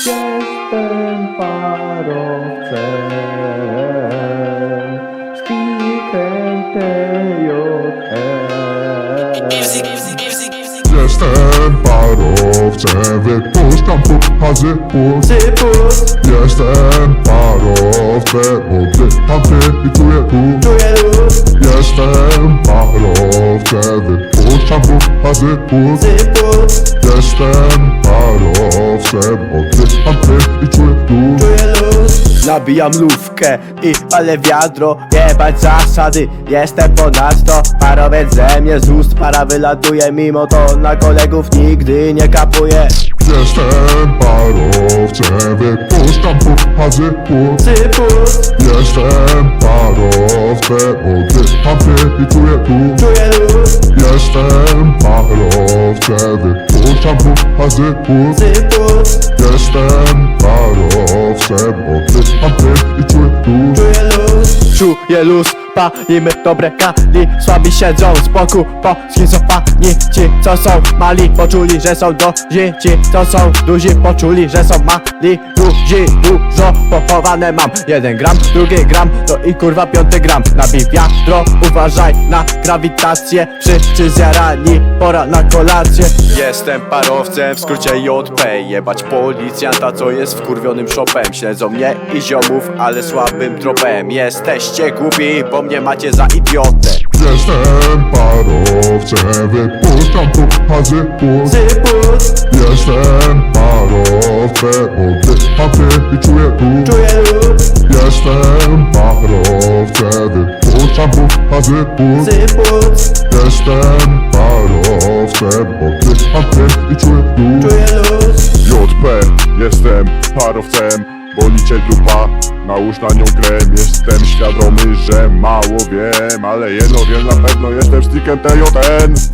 Jestem parowcem, szpikiem TJE. Jestem parowcem, wypuszczam puchazy Cypus, Jestem parowcem, oddycham ty i czuję tu Jestem parowcem, wypuszczam puchazy cypus, Jestem parowcem, oddycham ty i czuję luz. Nabijam lówkę i palę wiadro Jebać zasady, jestem ponadto Parowiec ze mnie z ust para wylatuje Mimo to na kolegów nigdy nie kapuje. Jestem parowcem, wypuszczam puchazy Cypus, Jestem parowcem, oddycham ty i czuję tu. Czuję luz, Jestem parowcem, wypuszczam puchazy cypus, Jestem parowcem, oddycham ty i czuję luz. Czuję luz, palimy dobre kali Słabi siedzą z boku po schizofanii. Ci co są mali poczuli, że są duzi Ci co są duzi poczuli, że są mali. Duzi dużo pochowane mam. Jeden gram, drugi gram, to i kurwa piąty gram. Nabij wiadro, uważaj na grawitację. Wszyscy zjarani, pora na kolację. Jestem parowcem, w skrócie JP Jebać policjanta, co jest wkurwionym shopem Śledzą mnie i ziomów, ale słabym tropem. Jesteście głupi, bo mnie macie za idiotę. Jestem parowcem, wypuszczam puchazy płuc Cypus, Jestem parowcem, oddycham ty i czuję tu. Czuję luz, Jestem parowcem, wypuszczam puchazy płuc cypus, Jestem parowcem, oddycham ty i czuję tu. Czuję luz. JP, jestem parowcem, boli cię dupa, nałóż na nią krem Jestem świadomy, że mało wiem, ale jedno wiem na pewno, jestem stickiem TJN